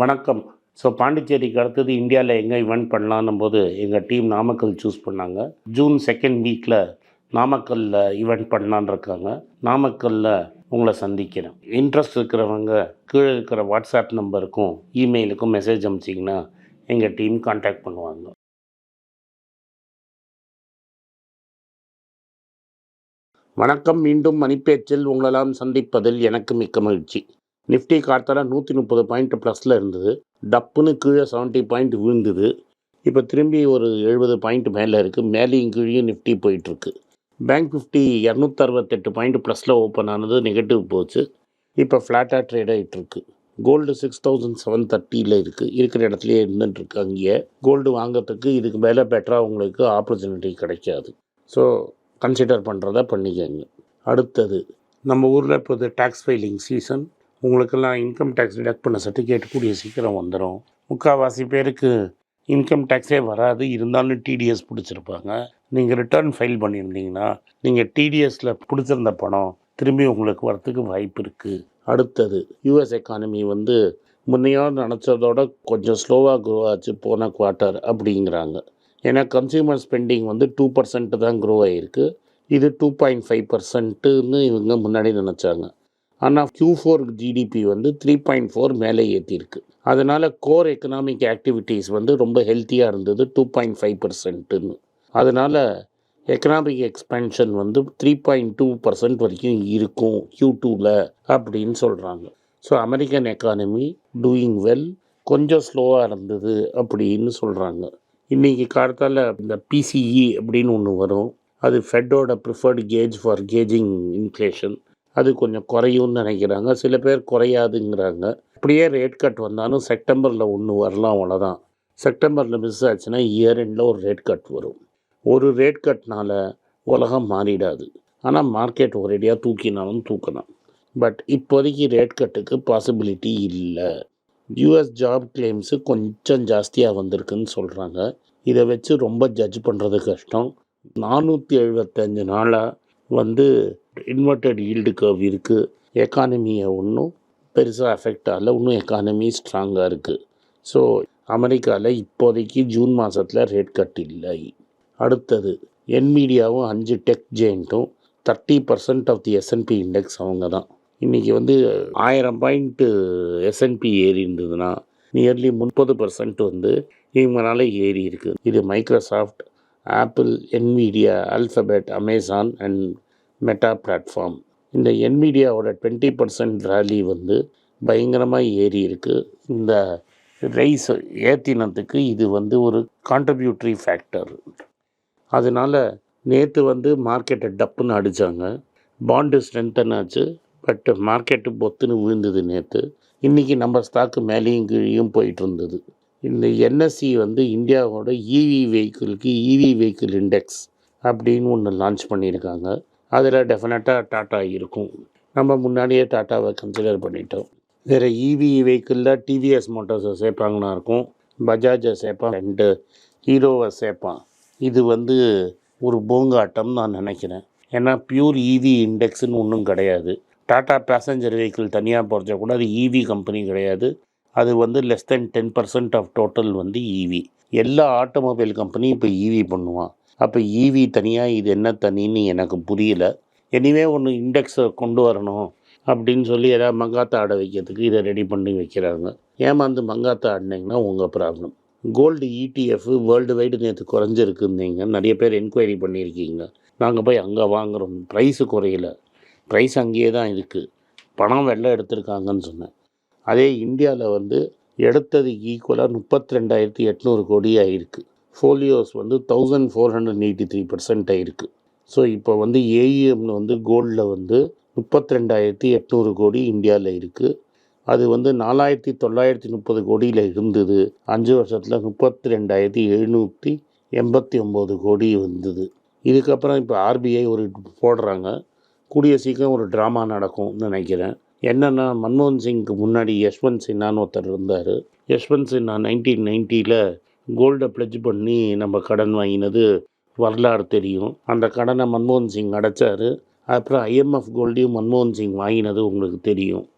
வணக்கம். ஸோ பாண்டிச்சேரிக்கு அடுத்தது இந்தியாவில் எங்கே இவெண்ட் பண்ணலான்னும் போது எங்கள் டீம் நாமக்கல் சூஸ் பண்ணாங்க. ஜூன் செகண்ட் வீக்கில் நாமக்கல்லில் இவெண்ட் பண்ணலான்னு இருக்காங்க. நாமக்கல்லில் உங்களை சந்திக்கிறேன். இன்ட்ரெஸ்ட் இருக்கிறவங்க கீழே இருக்கிற வாட்ஸ்அப் நம்பருக்கும் இமெயிலுக்கும் மெசேஜ் அனுப்பிச்சிங்கன்னா எங்கள் டீம் காண்டாக்ட் பண்ணுவாங்க. வணக்கம். மீண்டும் மணிப்பேச்சில் உங்களெல்லாம் சந்திப்பதில் எனக்கு மிக்க மகிழ்ச்சி. நிஃப்டி கார்த்தால நூற்றி முப்பது பாயிண்ட் ப்ளஸில் இருந்தது. டப்புன்னு கீழே செவன்ட்டி பாயிண்ட் விழுந்தது. இப்போ திரும்பி ஒரு எழுபது பாயிண்ட் மேலே இருக்குது மேலேயும் கீழேயும் நிஃப்டி போயிட்டுருக்கு. பேங்க் ஃபிஃப்டி இரநூத்தறுபத்தெட்டு பாயிண்ட் ப்ளஸில் ஓப்பன் ஆனது நெகட்டிவ் போச்சு. இப்போ ஃப்ளாட்டாக ட்ரேட் ஆகிட்டுருக்கு கோல்டு சிக்ஸ் தௌசண்ட் செவன் தேர்ட்டியில் இருக்குது இருக்கிற இடத்துலையே இருந்துட்டுருக்கு அங்கேயே. கோல்டு வாங்குறதுக்கு இதுக்கு மேலே பெட்டராக உங்களுக்கு ஆப்பர்ச்சுனிட்டி கிடைக்காது. ஸோ கன்சிடர் பண்ணுறத பண்ணிக்கோங்க. அடுத்தது நம்ம ஊரில் இப்போ இது டேக்ஸ் ஃபைலிங் சீசன் உங்களுக்கெல்லாம் இன்கம் டேக்ஸ் டிடக்ட் பண்ண சர்டிஃபிகேட் கூடிய சீக்கிரம் வந்துடும் முக்கால்வாசி பேருக்கு இன்கம் டேக்ஸே வராது. இருந்தாலும் டிடிஎஸ் பிடிச்சிருப்பாங்க. நீங்கள் ரிட்டர்ன் ஃபைல் பண்ணியிருந்தீங்கன்னா நீங்கள் டிடிஎஸில் பிடிச்சிருந்த பணம் திரும்பி உங்களுக்கு வரத்துக்கு வாய்ப்பு இருக்குது அடுத்தது யூஎஸ் எக்கானமி வந்து முன்னையாக நினச்சதோட கொஞ்சம் ஸ்லோவாக க்ரோ ஆச்சு போன குவார்ட்டர் அப்படிங்கிறாங்க. ஏன்னா கன்சியூமர் ஸ்பெண்டிங் வந்து டூ பர்சன்ட்டு தான் க்ரோ ஆகிருக்கு இது டூ பாயிண்ட் ஃபைவ் பர்சன்ட்டுன்னு இவங்க முன்னாடி நினச்சாங்க. ஆனால் கியூ ஃபோர் ஜிடிபி வந்து த்ரீ பாயிண்ட் ஃபோர் மேலே ஏற்றிருக்கு அதனால் கோர் எக்கனாமிக் ஆக்டிவிட்டீஸ் வந்து ரொம்ப ஹெல்த்தியாக இருந்தது டூ பாயிண்ட் ஃபைவ் பர்சன்ட்டுன்னு அதனால் எக்கனாமிக் எக்ஸ்பென்ஷன் வந்து த்ரீ பாயிண்ட் டூ பர்சன்ட் வரைக்கும் இருக்கும் கியூ டூவில் அப்படின்னு சொல்கிறாங்க so American economy doing well கொஞ்சம் ஸ்லோவாக இருந்தது அப்படின்னு சொல்கிறாங்க இன்றைக்கி காலத்தால் இந்த பிசிஇ அப்படின்னு ஒன்று வரும். அது ஃபெட்டோட preferred gauge for gauging inflation அது கொஞ்சம் குறையும்னு நினைக்கிறாங்க. சில பேர் குறையாதுங்கிறாங்க. அப்படியே ரேட் கட் வந்தாலும் செப்டம்பரில் ஒன்று வரலாம் அவ்வளோதான் செப்டம்பரில் மிஸ் ஆச்சுன்னா இயர் எண்டில் ஒரு ரேட் கட் வரும். ஒரு ரேட் கட்னால் உலகம் மாறிடாது. ஆனால் மார்க்கெட் ஒரேடியாக தூக்கினாலும் தூக்கலாம். பட் இப்போதைக்கு ரேட் கட்டுக்கு பாசிபிலிட்டி இல்லை. யூஎஸ் ஜாப் கிளைம்ஸு கொஞ்சம் ஜாஸ்தியாக வந்திருக்குன்னு சொல்கிறாங்க இதை வச்சு ரொம்ப ஜட்ஜ் பண்ணுறது கஷ்டம். நானூற்றி எழுபத்தஞ்சு நாளாக வந்து இன்வெர்டட் ஈல்டு கர்வ் இருக்குது எக்கானமியை ஒன்றும் பெருசாக அஃபெக்ட் ஆகல. இன்னும் எக்கானமி ஸ்ட்ராங்காக இருக்குது ஸோ அமெரிக்காவில் இப்போதைக்கு ஜூன் மாதத்தில் ரேட் கட் இல்லை. அடுத்தது என்மீடியாவும் அஞ்சு tech ஜெயிண்ட்டும் thirty percent of the S and P index அவங்க தான் இன்றைக்கி வந்து ஆயிரம் பாயிண்ட்டு எஸ்என்பி ஏறி இருந்ததுன்னா நியர்லி முப்பது பர்சன்ட் வந்து இவங்களால ஏறி இருக்குது இது Microsoft Apple Nvidia Alphabet Amazon and Meta platform இந்த என்மீடியாவோட டுவெண்ட்டி பர்சன்ட் ரேலி வந்து பயங்கரமாக ஏறி இருக்குது இந்த ரைஸ் ஏற்றினத்துக்கு இது வந்து ஒரு கான்ட்ரிபியூட்ரி ஃபேக்டர் அதனால் நேற்று வந்து மார்க்கெட்டை டப்புன்னு அடித்தாங்க பாண்டு ஸ்ட்ரென்தன் ஆச்சு பட் மார்க்கெட்டு பொத்துன்னு விழுந்தது நேற்று இன்றைக்கி நம்ம ஸ்டாக்கு மேலேயும் கீழேயும் போயிட்டு இருந்தது. இந்த என்எஸ்சி வந்து இந்தியாவோட இவி வெஹிக்கிளுக்கு இவி வெஹிக்கிள் இண்டெக்ஸ் அப்படின்னு ஒன்று லான்ச் பண்ணியிருக்காங்க. அதில் டெஃபினட்டாக டாட்டா இருக்கும். நம்ம முன்னாடியே டாட்டாவை கன்சிடர் பண்ணிட்டோம். வேறு இவி வெஹிக்கிளில் டிவிஎஸ் மோட்டார்ஸை சேர்ப்பாங்கன்னா இருக்கும். பஜாஜை சேர்ப்பான். ரெண்டு ஹீரோவை சேர்ப்பான். இது வந்து ஒரு பூங்காட்டம் நான் நினைக்கிறேன். ஏன்னா பியூர் இவி இண்டெக்ஸ்னு ஒன்றும் கிடையாது. டாட்டா பேசஞ்சர் வெஹிக்கிள் தனியாக போகிறச்ச கூட அது இவி கம்பெனி கிடையாது. அது வந்து less then ten percent of total வந்து ஈவி எல்லா ஆட்டோமொபைல் கம்பெனியும் இப்போ இவி பண்ணுவான். அப்போ ஈவி தனியாக இது என்ன தனின்னு எனக்கு புரியல. எனிவே ஒன்று இண்டெக்ஸை கொண்டு வரணும் அப்படின்னு சொல்லி ஏதாவது மங்காத்தா ஆட வைக்கிறதுக்கு இதை ரெடி பண்ணி வைக்கிறாங்க. ஏமாந்து மங்காத்தா ஆடினீங்கன்னா உங்கள் problem gold ETF world wide நேற்று குறைஞ்சிருக்குன்னீங்க. நிறைய பேர் என்கொயரி பண்ணியிருக்கீங்க. நாங்கள் போய் அங்கே வாங்குகிறோம் ப்ரைஸு குறையல. ப்ரைஸ் அங்கேயே தான் இருக்குது பணம் வெள்ளை எடுத்திருக்காங்கன்னு சொன்னேன். அதே இந்தியாவில் வந்து எடுத்தது ஈக்குவலாக முப்பத்தி ரெண்டாயிரத்தி எட்நூறு கோடி ஆகிருக்கு ஃபோலியோஸ் வந்து thousand four hundred eighty three percent ஆகிருக்கு ஸோ இப்போ வந்து ஏஇஎம்னு வந்து கோல்டில் வந்து முப்பத்தி ரெண்டாயிரத்தி எட்நூறு கோடி இந்தியாவில் இருக்குது அது வந்து நாலாயிரத்தி தொள்ளாயிரத்தி முப்பது கோடியில் இருந்தது. அஞ்சு வருஷத்தில் முப்பத்தி ரெண்டாயிரத்தி எழுநூற்றி எண்பத்தி ஒம்பது கோடி வந்தது. இதுக்கப்புறம் இப்போ ஆர்பிஐ ஒரு போடுறாங்க. கூடிய சீக்கிரம் ஒரு ட்ராமா நடக்கும்னு நினைக்கிறேன். என்னென்னா மன்மோகன் சிங்க்கு முன்னாடி யஷ்வந்த் சின்ஹான்னு ஒருத்தர் இருந்தார். யஷ்வந்த் சின்ஹா நைன்டீன் நைன்ட்டியில் கோல்டை பிளட்ஜ் பண்ணி நம்ம கடன் வாங்கினது வரலாறு தெரியும். அந்த கடனை மன்மோகன் சிங் அடைச்சார். அப்புறம் ஐஎம்எஃப் கோல்டையும் மன்மோகன் சிங் வாங்கினது உங்களுக்கு தெரியும்.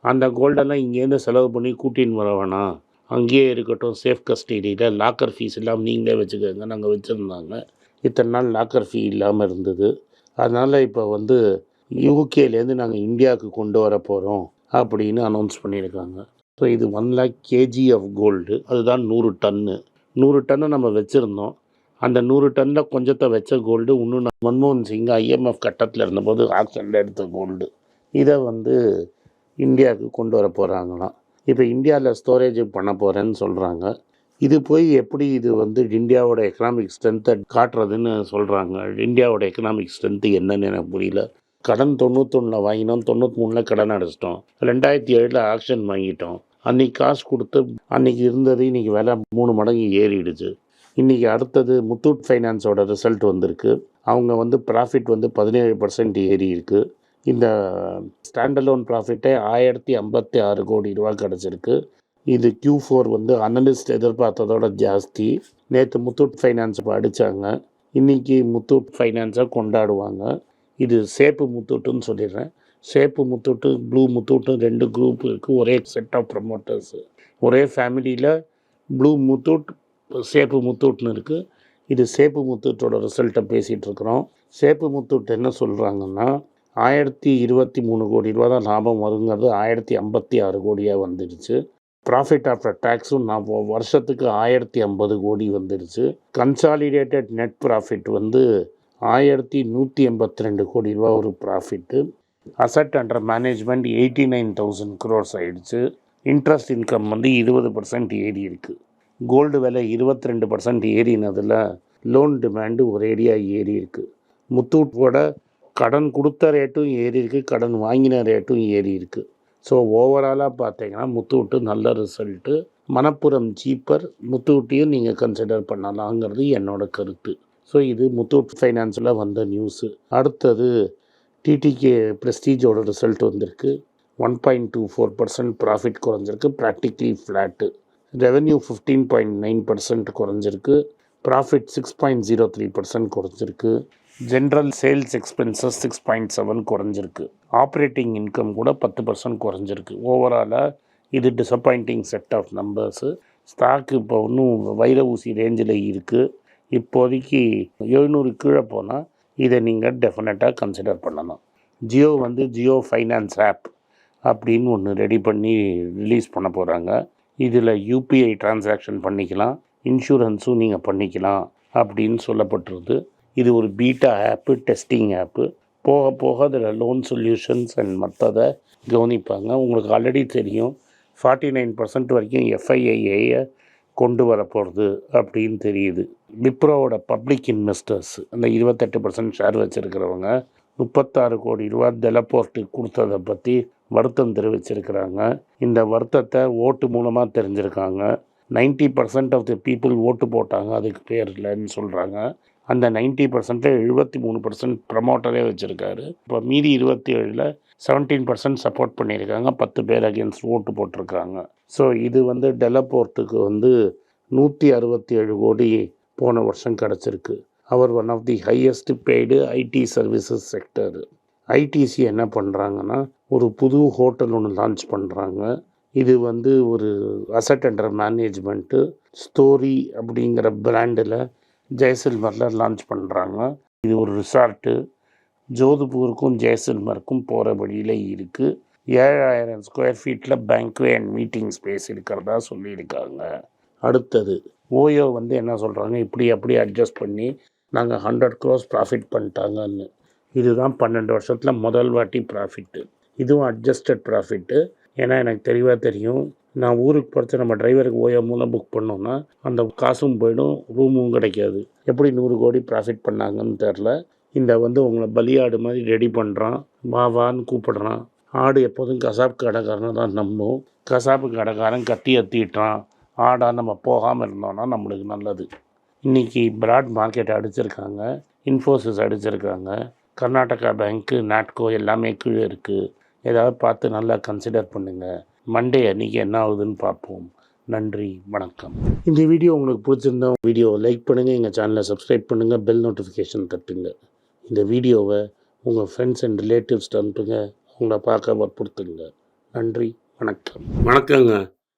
அந்த கோல்டெல்லாம் இங்கேருந்து செலவு பண்ணி கூட்டின்னு வர வேணாம். அங்கேயே இருக்கட்டும் சேஃப் கஸ்டடியில் லாக்கர் ஃபீஸ் இல்லாமல் நீங்களே வச்சுக்கோங்க. நாங்கள் வச்சுருந்தாங்க. இத்தனை நாள் லாக்கர் ஃபீ இல்லாமல் இருந்தது. அதனால் இப்போ வந்து யூகேலேருந்து நாங்கள் இந்தியாவுக்கு கொண்டு வர போகிறோம் அப்படின்னு அனௌன்ஸ் பண்ணியிருக்காங்க. ஸோ இது one lakh KG of gold அதுதான் நூறு டன்னு நூறு டன்னு நம்ம வச்சுருந்தோம். அந்த நூறு டன்னில் கொஞ்சத்தை வச்ச கோல்டு இன்னும் மன்மோகன் சிங் ஐஎம்எஃப் கட்டத்தில் இருந்தபோது ஆக்ஷனில் எடுத்த கோல்டு இதை வந்து இந்தியாவுக்கு கொண்டு வர போகிறாங்களாம் இப்போ இந்தியாவில் ஸ்டோரேஜ் பண்ண போகிறேன்னு சொல்கிறாங்க இது போய் எப்படி இது வந்து இந்தியாவோட எக்கனாமிக் ஸ்ட்ரென்த்தை காட்டுறதுன்னு சொல்கிறாங்க இந்தியாவோட எக்கனாமிக் ஸ்ட்ரென்த்து என்னன்னு எனக்கு புரியல. கடன் தொண்ணூத்தொன்னில் வாங்கினோம். தொண்ணூற்றி மூணில் கடன் அடைச்சிட்டோம். ரெண்டாயிரத்தி ஏழில் ஆக்ஷன் வாங்கிட்டோம். அன்றைக்கி காசு கொடுத்து அன்றைக்கி இருந்தது இன்றைக்கி விலை மூணு மடங்கு ஏறிடுச்சு. இன்றைக்கி அடுத்தது முத்தூட் ஃபைனான்ஸோட ரிசல்ட் வந்திருக்கு. அவங்க வந்து ப்ராஃபிட் வந்து பதினேழு பர்சன்ட் ஏறி இருக்குது இந்த ஸ்டாண்டலோன் ப்ராஃபிட்டே ஆயிரத்தி ஐம்பத்தி ஆறு கோடி ரூபா கிடச்சிருக்கு. இது கியூ ஃபோர் வந்து அனலிஸ்ட் எதிர்பார்த்ததோட ஜாஸ்தி. நேற்று முத்தூட் ஃபைனான்ஸ் அடித்தாங்க இன்றைக்கி முத்தூட் ஃபைனான்ஸை கொண்டாடுவாங்க. இது சேப்பு முத்தூட்டுன்னு சொல்லிடுறேன். சேப்பு முத்தூட்டு ப்ளூ முத்தூட்டு ரெண்டு குரூப் இருக்குது ஒரே செட் ஆஃப் ப்ரமோட்டர்ஸு ஒரே ஃபேமிலியில் ப்ளூ முத்தூட் சேப்பு முத்தூட்னு இருக்குது இது சேப்பு முத்தூட்டோட ரிசல்ட்டை பேசிகிட்டு இருக்கிறோம். சேப்பு முத்தூட் என்ன சொல்கிறாங்கன்னா ஆயிரத்தி இருபத்தி மூணு கோடி ரூபா தான் லாபம் வருங்கிறது ஆயிரத்தி ஐம்பத்தி ஆறு கோடியாக வந்துடுச்சு. ப்ராஃபிட் ஆஃப்டர் டேக்ஸும் நான் வருஷத்துக்கு ஆயிரத்தி ஐம்பது கோடி வந்துடுச்சு. கன்சாலிடேட்டட் நெட் ப்ராஃபிட் வந்து ஆயிரத்தி நூற்றி எண்பத்தி ரெண்டு கோடி ரூபா ஒரு profit asset under management eighty nine thousand crores ஆகிடுச்சு இன்ட்ரெஸ்ட் இன்கம் வந்து இருபது பர்சன்ட் ஏறி இருக்குது கோல்டு விலை இருபத்தி ரெண்டு பர்சன்ட் ஏறினதில் லோன் டிமாண்டு ஒரேடியாக ஏறி இருக்குது முத்தூட்டோட கடன் கொடுத்த ரேட்டும் ஏறி இருக்குது கடன் வாங்கின ரேட்டும் ஏறி இருக்கு. ஸோ ஓவராலாக பார்த்தீங்கன்னா முத்தூட்டு நல்ல ரிசல்ட்டு மணப்புறம் சீப்பர் முத்தூட்டையும் நீங்கள் கன்சிடர் பண்ணலாங்கிறது என்னோட கருத்து. ஸோ இது முத்தூட் ஃபைனான்ஸில் வந்த நியூஸு அடுத்தது டிடிகே ப்ரெஸ்டீஜோட ரிசல்ட் வந்திருக்கு. One point two four percent profit குறைஞ்சிருக்கு. Practically flat revenue fifteen point nine percent குறைஞ்சிருக்கு. Profit six point zero three percent குறைஞ்சிருக்கு. General sales expenses six point seven குறைஞ்சிருக்கு. ஆப்ரேட்டிங் இன்கம் கூட பத்து பர்சன்ட் குறைஞ்சிருக்கு. ஓவராலாக இது disappointing set of numbers stock இப்போ இன்னும் வைர ஊசி ரேஞ்சில் இருக்குது இப்போதைக்கு எழுநூறு கீழே போனால் இதை நீங்கள் டெஃபினட்டாக கன்சிடர் பண்ணணும். ஜியோ வந்து ஜியோ ஃபைனான்ஸ் ஆப் அப்படின்னு ஒன்று ரெடி பண்ணி ரிலீஸ் பண்ண போகிறாங்க இதில் யூபிஐ டிரான்சாக்ஷன் பண்ணிக்கலாம் இன்சூரன்ஸும் நீங்கள் பண்ணிக்கலாம் அப்படின்னு சொல்லப்பட்டிருது. இது ஒரு பீட்டா ஆப்பு டெஸ்டிங் ஆப்பு போக போக அதில் லோன் சொல்யூஷன்ஸ் அண்ட் மற்றதை கவனிப்பாங்க. உங்களுக்கு ஆல்ரெடி தெரியும் ஃபார்ட்டி நைன் பர்சன்ட் வரைக்கும் எஃப்ஐஐஏயை கொண்டு வர போகிறது அப்படின்னு தெரியுது. விப்ரோவோட பப்ளிக் இன்வெஸ்டர்ஸ் அந்த இருபத்தெட்டு பர்சன்ட் ஷேர் வச்சுருக்கிறவங்க முப்பத்தாறு கோடி ரூபா டெலப்போர்ட்டுக்கு கொடுத்ததை பற்றி வருத்தம் தெரிவிச்சிருக்கிறாங்க. இந்த வருத்தத்தை ஓட்டு மூலமாக தெரிஞ்சிருக்காங்க. 90% percent of the people vote போட்டாங்க அதுக்கு பேர் இல்லைன்னு சொல்கிறாங்க அந்த நைன்ட்டி பர்சன்ட்டில் எழுபத்தி மூணு பர்சன்ட் ப்ரமோட்டரே வச்சுருக்காரு. இப்போ மீதி இருபத்தி ஏழில் செவன்டீன் பர்சன்ட் சப்போர்ட் பண்ணியிருக்காங்க பத்து பேர் அகேன்ஸ்ட் ஓட்டு போட்டிருக்காங்க. ஸோ இது வந்து டெலப்போர்ட்டுக்கு வந்து நூற்றி அறுபத்தி ஏழு கோடி போன வருஷம் கிடச்சிருக்கு. அவர் one of the highest paid IT services sector ITC என்ன பண்ணுறாங்கன்னா ஒரு புது ஹோட்டல் ஒன்று லான்ச் பண்ணுறாங்க இது வந்து ஒரு அசட் அண்டர் மேனேஜ்மெண்ட்டு ஸ்டோரி அப்படிங்கிற பிராண்டில் ஜெயசல்மரில் லான்ச் பண்ணுறாங்க இது ஒரு ரிசார்ட்டு ஜோதுபூருக்கும் ஜெயசல்மருக்கும் போகிற வழியில் இருக்குது ஏழாயிரம் ஸ்கொயர் ஃபீட்டில் பேங்க்வே அண்ட் மீட்டிங் ஸ்பேஸ் இருக்கிறதா சொல்லியிருக்காங்க. அடுத்தது ஓயோ வந்து என்ன சொல்கிறாங்க இப்படி அப்படி அட்ஜஸ்ட் பண்ணி நாங்கள் ஹண்ட்ரட் க்ரோஸ் ப்ராஃபிட் பண்ணிட்டாங்கன்னு. இதுதான் பன்னெண்டு வருஷத்தில் முதல் வாட்டி ப்ராஃபிட்டு இதுவும் அட்ஜஸ்டட் ப்ராஃபிட்டு ஏன்னா எனக்கு தெளிவாக தெரியும் நான் ஊருக்கு பொறுத்து நம்ம டிரைவருக்கு ஓயோ மூலம் புக் பண்ணோன்னா அந்த காசும் போயிடும் ரூமும் கிடைக்காது. எப்படி நூறு கோடி ப்ராஃபிட் பண்ணாங்கன்னு தெரில இந்த வந்து உங்களை பலியாடு மாதிரி ரெடி பண்ணுறான் வா வான்னு கூப்பிடுறான். ஆடு எப்போதும் கசாப்பு கடைக்காரனை தான் நம்பும். கசாப்பு கடைக்காரன் கத்தி எத்திட்டான் ஆடாக நம்ம போகாமல் இருந்தோம்னா நம்மளுக்கு நல்லது. இன்றைக்கி பிராட் மார்க்கெட் அடிச்சிருக்காங்க இன்ஃபோசிஸ் அடிச்சிருக்காங்க கர்நாடகா பேங்க்கு நாட்கோ எல்லாமே கீழே இருக்குது ஏதாவது பார்த்து நல்லா கன்சிடர் பண்ணுங்கள் மண்டே அன்றைக்கி என்ன ஆகுதுன்னு பார்ப்போம். நன்றி வணக்கம். இந்த வீடியோ உங்களுக்கு பிடிச்சிருந்தா வீடியோவை லைக் பண்ணுங்கள் எங்கள் சேனலை சப்ஸ்கிரைப் பண்ணுங்கள் பெல் நோட்டிஃபிகேஷன் தட்டுங்க. இந்த வீடியோவை உங்கள் ஃப்ரெண்ட்ஸ் அண்ட் ரிலேட்டிவ்ஸ்ட்டு அனுப்புங்க அவங்கள பார்க்க வற்புறுத்துங்க. நன்றி வணக்கம். வணக்கங்க.